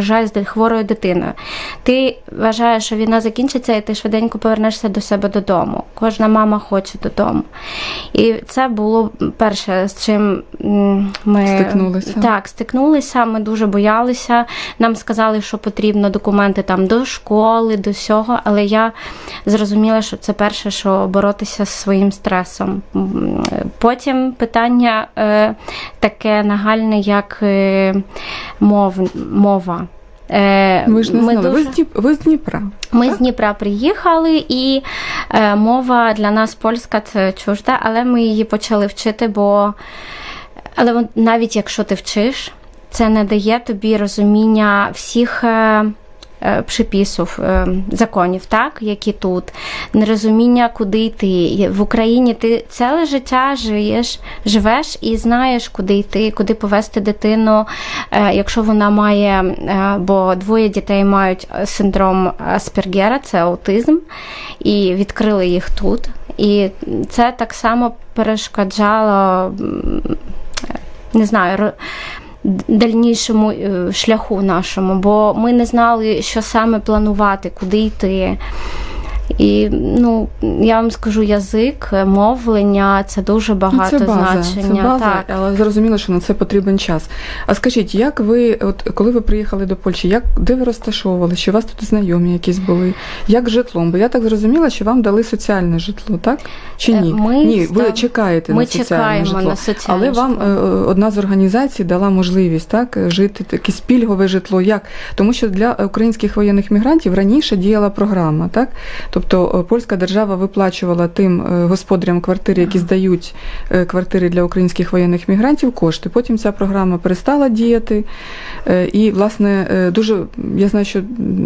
Жаль з хворою дитиною. Ти вважаєш, що війна закінчиться, і ти швиденько повернешся до себе додому. Кожна мама хоче додому. І це було перше, з чим ми Стикнулися. Так, стикнулися. Ми дуже боялися. Нам сказали, що потрібно документи там до школи, до всього. Але я зрозуміла, що це перше, що боротися з своїм стресом. Потім питання е, таке нагальне, як е, мов, мова. Е, Ви ж не ми знали. Дуже- ви з Дніпра. ми так? з Дніпра приїхали, і е, мова для нас польська це чужда, але ми її почали вчити, бо але навіть якщо ти вчиш, це не дає тобі розуміння всіх. Е, Приписів, е, законів, так, які тут, нерозуміння, куди йти. В Україні ти ціле життя живеш, живеш і знаєш, куди йти, куди повести дитину, е, якщо вона має, бо двоє дітей мають синдром Аспергера, це аутизм, і відкрили їх тут. І це так само перешкоджало, не знаю, дальнішому е, шляху нашому, бо ми не знали, що саме планувати, куди йти. І ну, я вам скажу, язик, мовлення це дуже Ну, багато це база, значення. Це база, так. але зрозуміло, що на це потрібен час. А скажіть, як ви, от коли ви приїхали до Польщі, як де ви розташовували? Чи у вас тут знайомі якісь були? Як житлом? Бо я так зрозуміла, що вам дали соціальне житло, так? Чи Е, ні? ми ні, ви чекаєте Ми на соціальне чекаємо житло. на соціальне Але вам житло. е, одна з організацій дала можливість так жити таке спільгове житло. Як? Тому що для українських воєнних мігрантів раніше діяла програма, так? Тобто е, польська держава виплачувала тим е, господарям квартири, які здають е, квартири для українських воєнних мігрантів, кошти. Потім ця програма перестала діяти. І, власне, дуже я знаю, що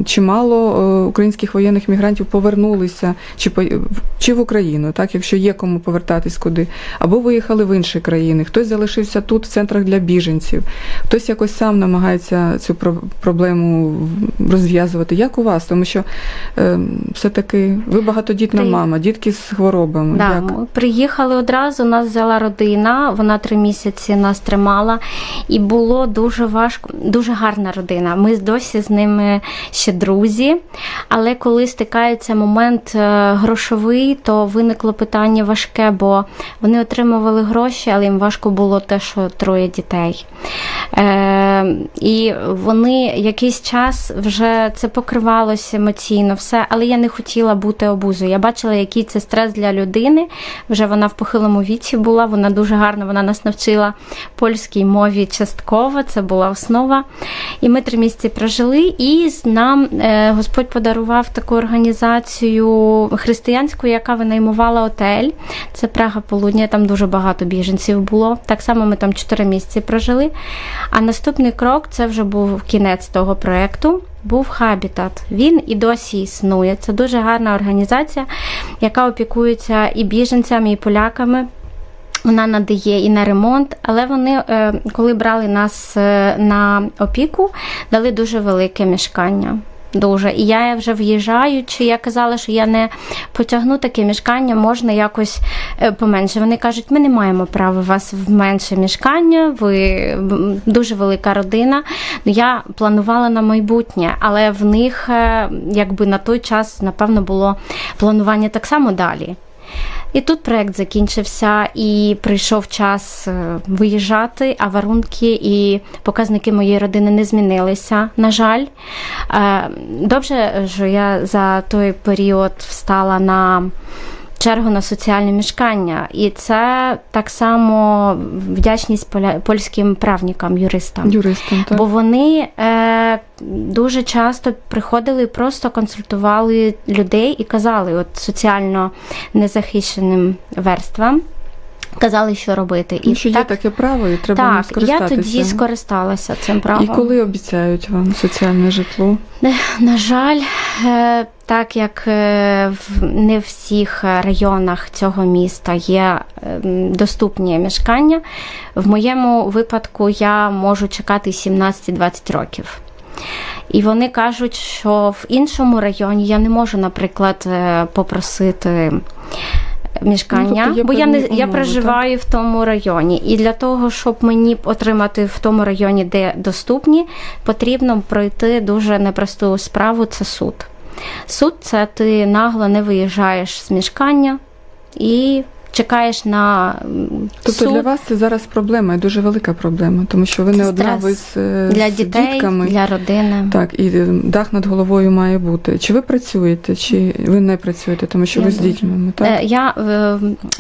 чимало українських воєнних мігрантів повернулися чи в- чи в Україну, так, якщо є кому повертатись куди, або виїхали в інші країни. Хтось залишився тут в центрах для біженців, хтось якось сам намагається цю проблему розв'язувати. Як у вас? Тому що е, все-таки ви багатодітна При- мама, дітки з хворобами. Да, Як? приїхали одразу, нас взяла родина, вона три місяці нас тримала, і було дуже важко, дуже гарна родина. Ми досі з ними ще друзі. Але коли стикається момент е, грошовий, то виникло питання важке, бо вони отримували гроші, але їм важко було те, що троє дітей. Е, і вони якийсь час вже це покривалося емоційно, все, але я не хотіла бути обузою. Я бачила, який це стрес для людини. Вже вона в похилому віці була, вона дуже гарно вона нас навчила польській мові частково, це була основа. І ми три місяці прожили, і нам е, Господь подарував таку організацію християнську, яка винаймувала отель. Це Прага Полудня, там дуже багато біженців було. Так само ми там чотири місяці прожили. А наступний крок це вже був кінець того проєкту. Був Хабітат. Він і досі існує. Це дуже гарна організація, яка опікується і біженцями, і поляками. Вона надає і на ремонт, але вони, е, коли брали нас е, на опіку, дали дуже велике мішкання. Дуже. І я вже в'їжджаючи, я казала, що я не потягну таке мішкання, можна якось е, поменше. Вони кажуть, ми не маємо права вас в менше мішкання, ви дуже велика родина. Ну, Я планувала на майбутнє, але в них е, якби на той час, напевно, було планування так само далі. І тут проект закінчився, і прийшов час е, виїжджати, а варунки і показники моєї родини не змінилися. На жаль, Е, добре, що я за той період встала на чергу на соціальне мішкання, і це так само вдячність поля- польським правникам, юристам. Юристам, так? Бо вони е, дуже часто приходили і просто консультували людей і казали, от соціально незахищеним верствам, казали, що робити. Ну, що є таке право, і треба ним так, я тоді скористалася цим правом. І коли обіцяють вам соціальне житло? На жаль, е, так як е, в- не в всіх районах цього міста є е, доступні мешкання, в моєму випадку я можу чекати 17-20 років. І вони кажуть, що в іншому районі я не можу, наприклад, е, попросити мішкання, Ну, бо я не умови, я проживаю проживаю в тому районі. І для того, щоб мені отримати в тому районі, де доступні, потрібно пройти дуже непросту справу це суд. Суд це ти нагло не виїжджаєш з мішкання і чекаєш на Тобто суд для вас це зараз проблема, і дуже велика проблема, тому що ви не Стрес. одна, ви з, е, для з дітей, дітками. для родини. Так, і е, дах над головою має бути. Чи ви працюєте, чи ви не працюєте, тому що Я ви з дітьми, так? Е, Я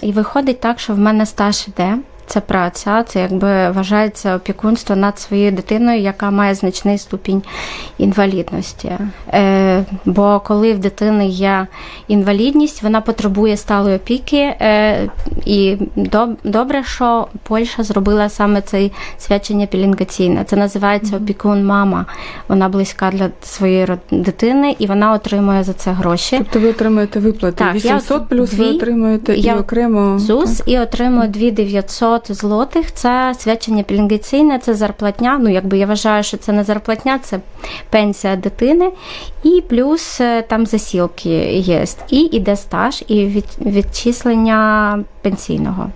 і виходить так, що в мене стаж іде. Це праця, це якби вважається опікунство над своєю дитиною, яка має значний ступінь інвалідності. Е, бо коли в дитини є інвалідність, вона потребує сталої опіки. Е, і доб- добре, що Польща зробила саме це свячення пілінгаційне. Це називається опікун мама. Вона близька для своєї дитини, і вона отримує за це гроші. Тобто ви отримуєте виплати Так, я 800 плюс ви дві- отримуєте і я окремо ЗУС і отримує 2900 злотих. Це свячення пілінгаційне, це зарплатня. Ну, якби я вважаю, що це не зарплатня, це пенсія дитини. І плюс е, там засілки є. І іде стаж, і від, відчислення пенсійного.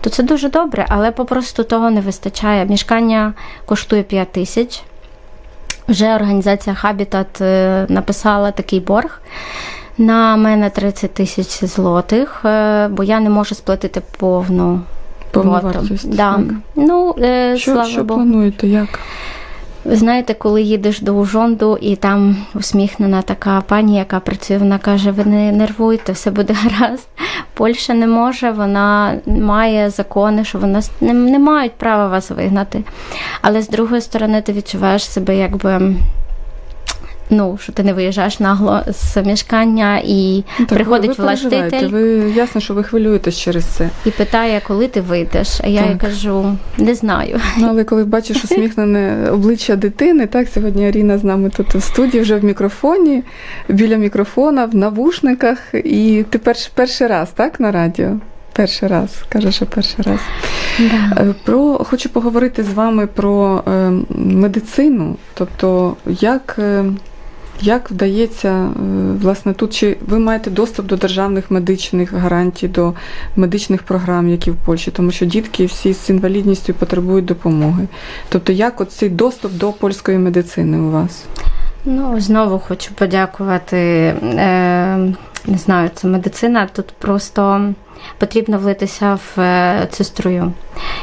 То це дуже добре, але попросту того не вистачає. Мішкання коштує 5 тисяч. Вже організація Habitat е, написала такий борг. На мене 30 тисяч злотих, е, бо я не можу сплатити повну повну Да. Так. Ну, е, Що, слава що Богу. плануєте? Як? Ви знаєте, коли їдеш до Ужонду, і там усміхнена така пані, яка працює, вона каже: ви не нервуйте, все буде гаразд. Польща не може, вона має закони, що вона не, не мають права вас вигнати. Але з другої сторони, ти відчуваєш себе якби. Ну, що ти не виїжджаєш нагло з мішкання і Ну, так, приходить ви, властитель Ви ясно, що ви хвилюєтесь через це. і питає, коли ти вийдеш. А я їй кажу, не знаю. Ну, але коли бачиш усміхнене обличчя дитини, так сьогодні Аріна з нами тут в студії, вже в мікрофоні, біля мікрофона, в навушниках, і ти перш, перший раз, так, на радіо? Перший раз, каже, що перший раз. Е, Про хочу поговорити з вами про е, медицину, тобто як. Як вдається е, власне тут? Чи ви маєте доступ до державних медичних гарантій, до медичних програм, які в Польщі, тому що дітки всі з інвалідністю потребують допомоги. Тобто, як от цей доступ до польської медицини у вас? Ну, знову хочу подякувати. Е, не знаю, це медицина. Тут просто потрібно влитися в е, цю струю.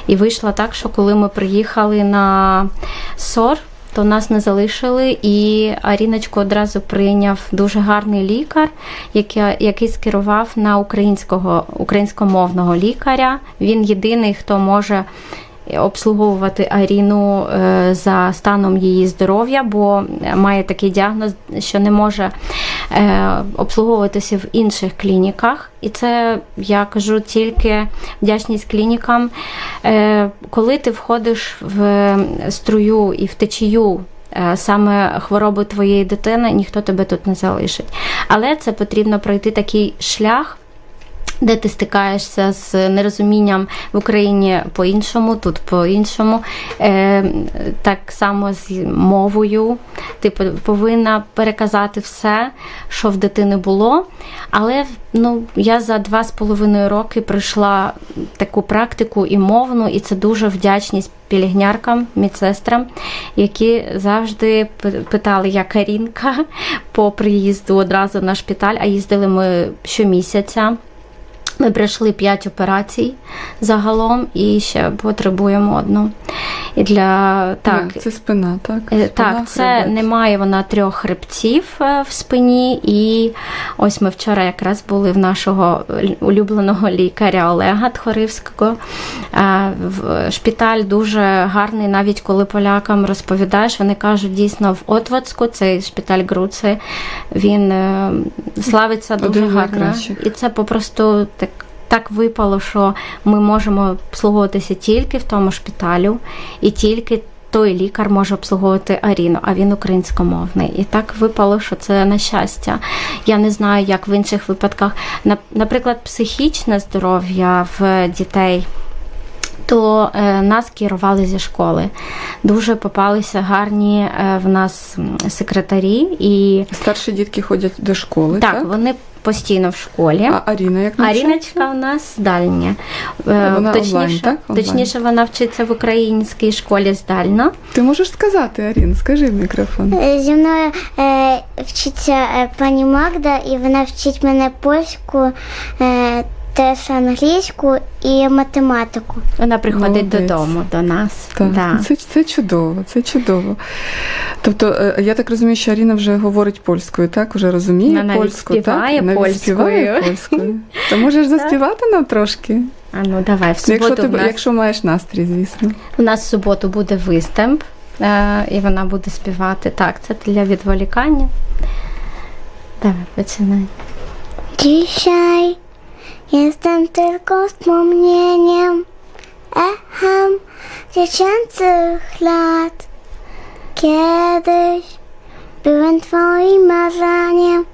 І вийшло так, що коли ми приїхали на СОР, то нас не залишили, і Аріночку одразу прийняв дуже гарний лікар, який, який скерував на українського українськомовного лікаря. Він єдиний, хто може обслуговувати Аріну е, за станом її здоров'я, бо має такий діагноз, що не може е, обслуговуватися в інших клініках. І це я кажу тільки вдячність клінікам. Е, Коли ти входиш в струю і в течію. Саме хвороби твоєї дитини ніхто тебе тут не залишить. Але це потрібно пройти такий шлях, де ти стикаєшся з нерозумінням в Україні по-іншому, тут по-іншому. Е, так само з мовою. Ти по- повинна переказати все, що в дитини було. Але ну, я за два з половиною роки пройшла таку практику і мовну, і це дуже вдячність пілігняркам, медсестрам, які завжди пи- питали, я Карінка по приїзду одразу на шпиталь, а їздили ми щомісяця. Ми пройшли 5 операцій загалом і ще потребуємо одну. І для так, Е, Це спина, так? Е, Спина, Так, це хребет. немає вона трьох хребців е, в спині. І ось ми вчора якраз були в нашого улюбленого лікаря Олега Тхоривського. Е, Шпиталь дуже гарний, навіть коли полякам розповідаєш, вони кажуть, дійсно в Отвацьку, цей шпиталь Груци, він славиться дуже Один гарно. І це попросту так. Так випало, що ми можемо обслуговуватися тільки в тому шпиталю, і тільки той лікар може обслуговувати Аріну, а він українськомовний. І так випало, що це на щастя. Я не знаю, як в інших випадках. На- Наприклад, психічне здоров'я в дітей. То е, нас керували зі школи. Дуже попалися гарні е, в нас секретарі, і Старші дітки ходять до школи. так, Так, вони постійно в школі. А Аріна як навчається? Аріночка у нас дальня. Е, Вона точніше, онлайн, так? Онлайн. точніше, вона вчиться в українській школі здально. Ти можеш сказати, Арін, скажи в мікрофон. Зі мною е, вчиться пані Магда, і вона вчить мене польську, е, теж англійську і математику. Вона приходить Молодець. додому до нас. Так, Да. це, це чудово, це чудово. Тобто, е, я так розумію, що Аріна вже говорить польською, так? Вже розуміє Вона навіть польську, співає так? Навіть польською. співає польською. То можеш заспівати нам трошки? А ну давай, в суботу Якщо, ти, в нас, якщо маєш настрій, звісно. у нас в суботу буде вистемп, е, і вона буде співати. Так, це для відволікання. Давай, починай. Dzisiaj jestem tylko wspomnieniem, echem dziecięcych lat. Kiedyś byłem twoim marzeniem,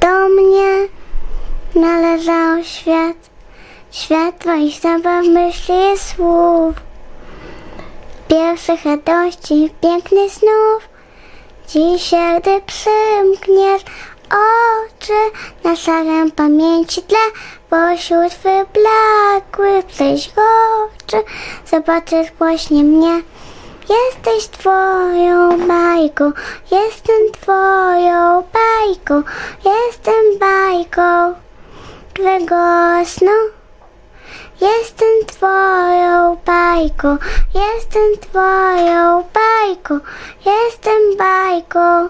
do mnie należał świat, świat twoich zabaw, myśli i słów, pierwszych radości, pięknych snów. Dzisiaj, gdy przymkniesz oczy na szarem pamięci tle, pośród wyblakłych oczy, zobaczysz właśnie mnie. Jesteś twoją bajką, jestem twoją bajką, jestem bajką twego snu. Jestem twoją bajką, jestem twoją bajką, jestem bajką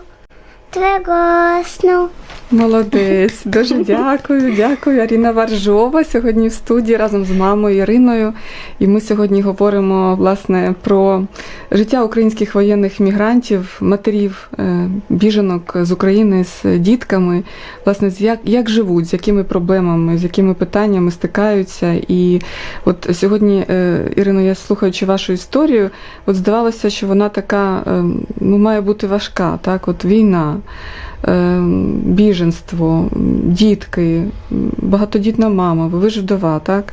twego. Молодець, дуже дякую, дякую. Аріна Варжова сьогодні в студії разом з мамою Іриною. І ми сьогодні говоримо власне про життя українських воєнних мігрантів, матерів, е, біженок з України з дітками, власне, з як, як живуть, з якими проблемами, з якими питаннями стикаються. І от сьогодні, е, Ірино, я слухаючи вашу історію, от здавалося, що вона така е, ну, має бути важка, так, от війна біженство, дітки, багатодітна мама, ви ж вдова, так?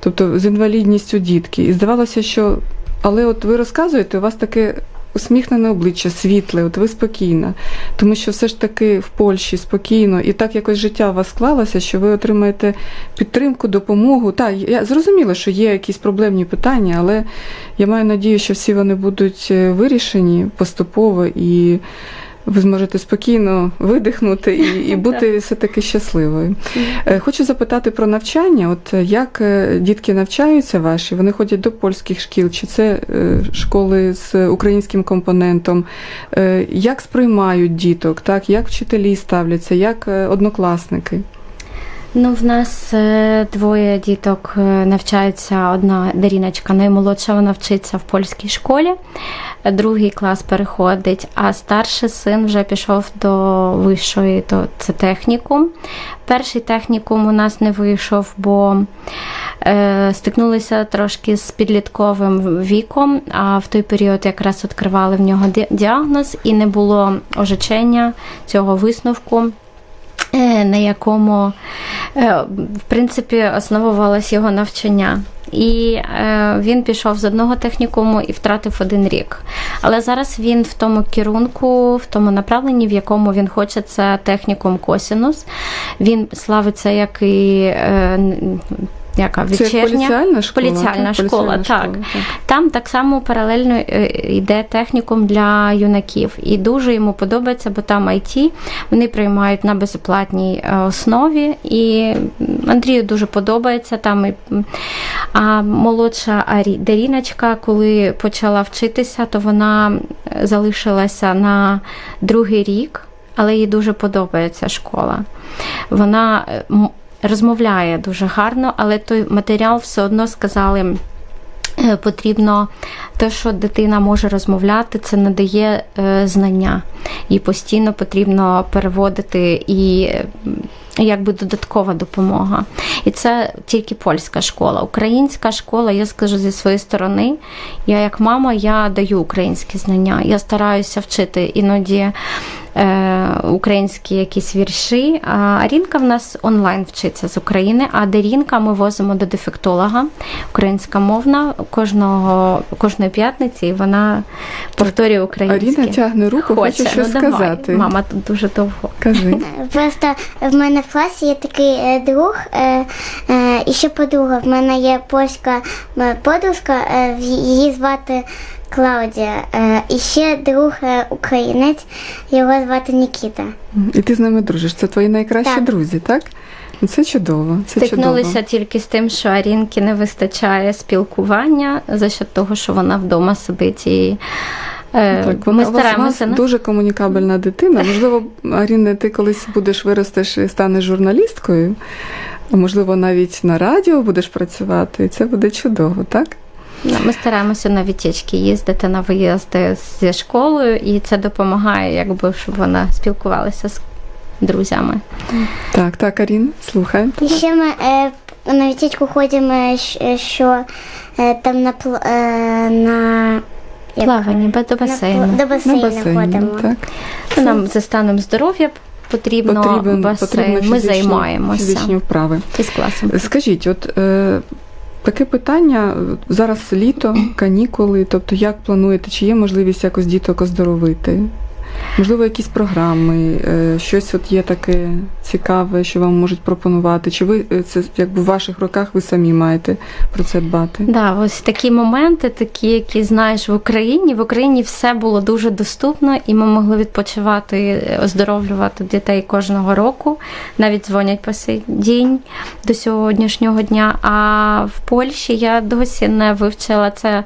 Тобто з інвалідністю дітки. І здавалося, що. Але от ви розказуєте, у вас таке усміхнене обличчя, світле, от ви спокійна. Тому що все ж таки в Польщі спокійно, і так якось життя у вас склалося, що ви отримаєте підтримку, допомогу. Так, я зрозуміла, що є якісь проблемні питання, але я маю надію, що всі вони будуть е, вирішені поступово і ви зможете спокійно видихнути і, і бути все-таки щасливою. Е, Хочу запитати про навчання. От е, як е, дітки навчаються ваші? Вони ходять до польських шкіл, чи це школи з українським компонентом? Як сприймають діток? Так, як вчителі ставляться, як однокласники? Ну, в нас е, двоє діток е, навчаються. Одна Даріночка, наймолодша, вона вчиться в польській школі, другий клас переходить, а старший син вже пішов до вищої, то це технікум. Перший технікум у нас не вийшов, бо е, стикнулися трошки з підлітковим віком, а в той період якраз відкривали в нього діагноз і не було ожечення цього висновку. Е, На якому, е, в принципі, основувалось його навчання. І е, він пішов з одного технікуму і втратив один рік. Але зараз він в тому керунку, в тому направленні, в якому він хоче, це технікум Косінус. Він славиться як і яка Це як вечірня. поліціальна школа? Поліціальна так? школа, так. Там так само паралельно е, йде технікум для юнаків. І дуже йому подобається, бо там IT вони приймають на безоплатній е, основі. І Андрію дуже подобається там. І, а молодша Арі- Даріночка, коли почала вчитися, то вона е, залишилася на другий рік, але їй дуже подобається школа. Вона розмовляє дуже гарно, але той матеріал все одно сказали. е, Потрібно те, що дитина може розмовляти, це надає е, знання. Їй постійно потрібно переводити і якби додаткова допомога. І це тільки польська школа. Українська школа, я скажу зі своєї сторони, я як мама я даю українські знання. Я стараюся вчити іноді українські якісь вірші. А Арінка в нас онлайн вчиться з України, а Дарінка ми возимо до дефектолога, українська мовна кожного, кожної п'ятниці, і вона повторює українське. Аріна тягне руку, хоче, Хоче, щось ну, давай. сказати. Мама тут дуже довго. Кажи. Просто в мене в класі є такий е, друг, е, е, і ще подруга. В мене є польська е, подружка, е, в- її звати Клаудія. Е, і ще друг е, українець, його звати Нікіта. І ти з ними дружиш. Це твої найкращі Так. друзі, так? Це чудово. Це Стикнулися чудово. тільки з тим, що Арінки не вистачає спілкування за счет того, що вона вдома сидить і. е, Так, вона Ми у вас, у вас стараємося. дуже комунікабельна дитина. Можливо, Аріне, ти колись будеш виростеш і станеш журналісткою, а можливо, навіть на радіо будеш працювати, і це буде чудово, так? Да, Ми стараємося на відтічки їздити на виїзди зі школою, і це допомагає, якби щоб вона спілкувалася з друзями. Так, так, Арін, слухаємо. І ще ми е, на відтічку ходимо, що е, там на, пл- е, на як- Плавання до на басейну. до На басейну ходимо. так. Нам за станом здоров'я потрібно Потрібен, басейн. потрібно Ми займаємося фізичні вправи. із класом. Скажіть, от е, таке питання зараз літо, канікули, тобто як плануєте, чи є можливість якось діток оздоровити? Можливо, якісь програми, е, щось от є таке цікаве, що вам можуть пропонувати? Чи ви е, це якби в ваших руках ви самі маєте про це дбати? Да, ось такі моменти, такі, які знаєш в Україні. В Україні все було дуже доступно, і ми могли відпочивати, оздоровлювати дітей кожного року. Навіть дзвонять по сей день до сьогоднішнього дня. А в Польщі я досі не вивчила це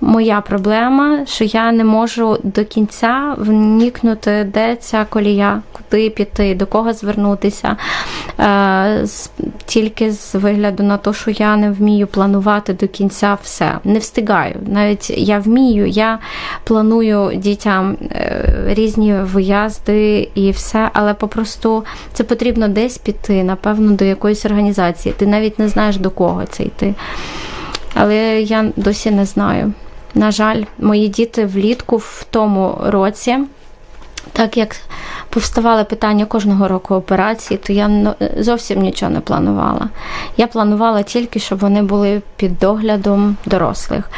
моя проблема, що я не можу до кінця вникнути, де ця колія, куди піти, до кого звернутися. Е, Тільки з вигляду на те, що я не вмію планувати до кінця все. Не встигаю. Навіть я вмію, я планую дітям е, різні виїзди і все, але попросту це потрібно десь піти, напевно, до якоїсь організації. Ти навіть не знаєш до кого це йти. Але я досі не знаю. На жаль, мої діти влітку в тому році, так як повставали питання кожного року операції, то я ну, зовсім нічого не планувала. Я планувала тільки, щоб вони були під доглядом дорослих.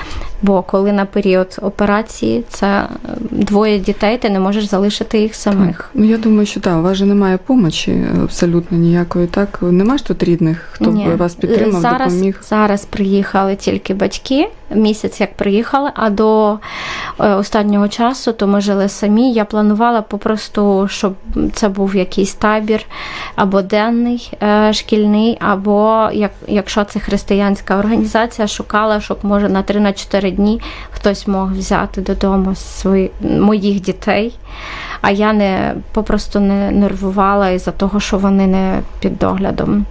Бо коли на період операції це е, двоє дітей, ти не можеш залишити їх самих. Ну я думаю, що так, у вас же немає помочі абсолютно ніякої. Так, нема ж тут рідних, хто Ні. б вас підтримав, зараз, допоміг. Зараз приїхали тільки батьки, місяць як приїхали, а до е, останнього часу то ми жили самі. Я планувала попросту, щоб це був якийсь табір або денний е, шкільний, або як, якщо це християнська організація, шукала, щоб може на 3-4 дні хтось мог взяти додому свої, моїх дітей. А я не попросту не нервувала із-за того, що вони не під доглядом.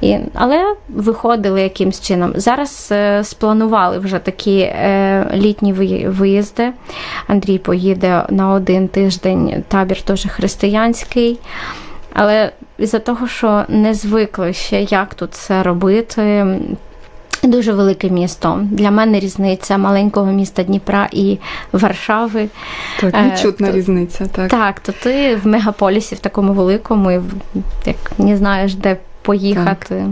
І, але виходили якимсь чином. Зараз е, спланували вже такі е, літні виїзди. Андрій поїде на один тиждень, табір теж християнський. Але із-за того, що не звикли ще, як тут це робити. Дуже велике місто. Для мене різниця маленького міста Дніпра і Варшави. Так, Е, відчутна то- різниця, так. Так, то ти в мегаполісі в такому великому, і як не знаєш, де поїхати.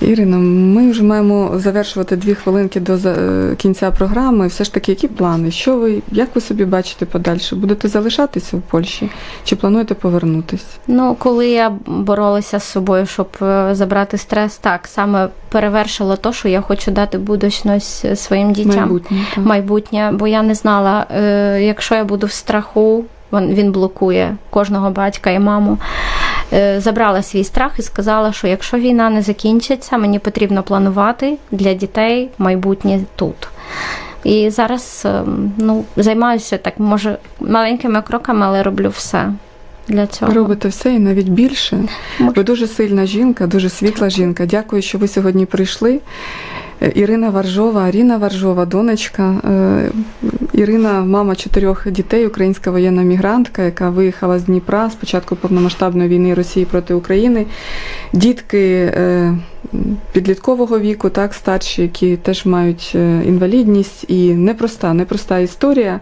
Ірино, ми вже маємо завершувати дві хвилинки до е, кінця програми. Все ж таки, які плани? Що ви, як ви собі бачите подальше? Будете залишатися в Польщі чи плануєте повернутись? Ну, коли я боролася з собою, щоб е, забрати стрес, так саме перевершило то, що я хочу дати будучність своїм дітям. Майбутнє. Так. майбутнє, бо я не знала, е, якщо я буду в страху, він, він блокує кожного батька і маму. Е, Забрала свій страх і сказала, що якщо війна не закінчиться, мені потрібно планувати для дітей майбутнє тут. І зараз е, ну, займаюся так, може, маленькими кроками, але роблю все для цього. Робите все і навіть більше. Ви дуже сильна жінка, дуже світла жінка. Дякую, що ви сьогодні прийшли. Ірина Варжова, Аріна Варжова, донечка. Ірина, мама чотирьох дітей, українська воєнна мігрантка, яка виїхала з Дніпра з початку повномасштабної війни Росії проти України. Дітки е, підліткового віку, так, старші, які теж мають е, інвалідність. І непроста, непроста історія.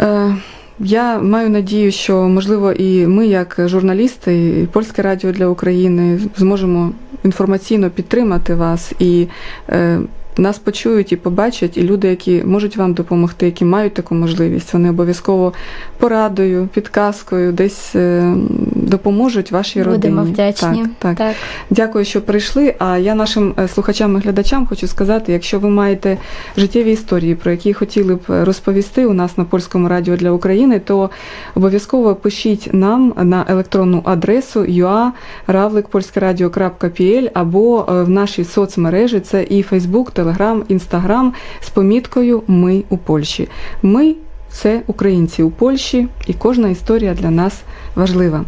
Е, Я маю надію, що можливо і ми, як журналісти, і польське радіо для України, зможемо інформаційно підтримати вас і. Е, нас почують і побачать, і люди, які можуть вам допомогти, які мають таку можливість, вони обов'язково порадою, підказкою, десь е, допоможуть вашій родині. Будемо вдячні. Так, так. так. Дякую, що прийшли. А я нашим е, слухачам і глядачам хочу сказати, якщо ви маєте життєві історії, про які хотіли б розповісти у нас на польському радіо для України, то обов'язково пишіть нам на електронну адресу ua.ravlikpolskeradιο.pl або е, в нашій соцмережі це і Facebook, Telegram, Instagram з поміткою Ми у Польщі. Ми це українці у Польщі, і кожна історія для нас важлива.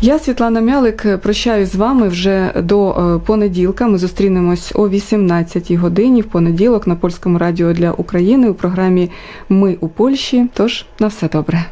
Я, Світлана Мялик, прощаюсь з вами вже до е, понеділка. Ми зустрінемось о 18 годині в понеділок на польському радіо для України у програмі Ми у Польщі. Тож на все добре.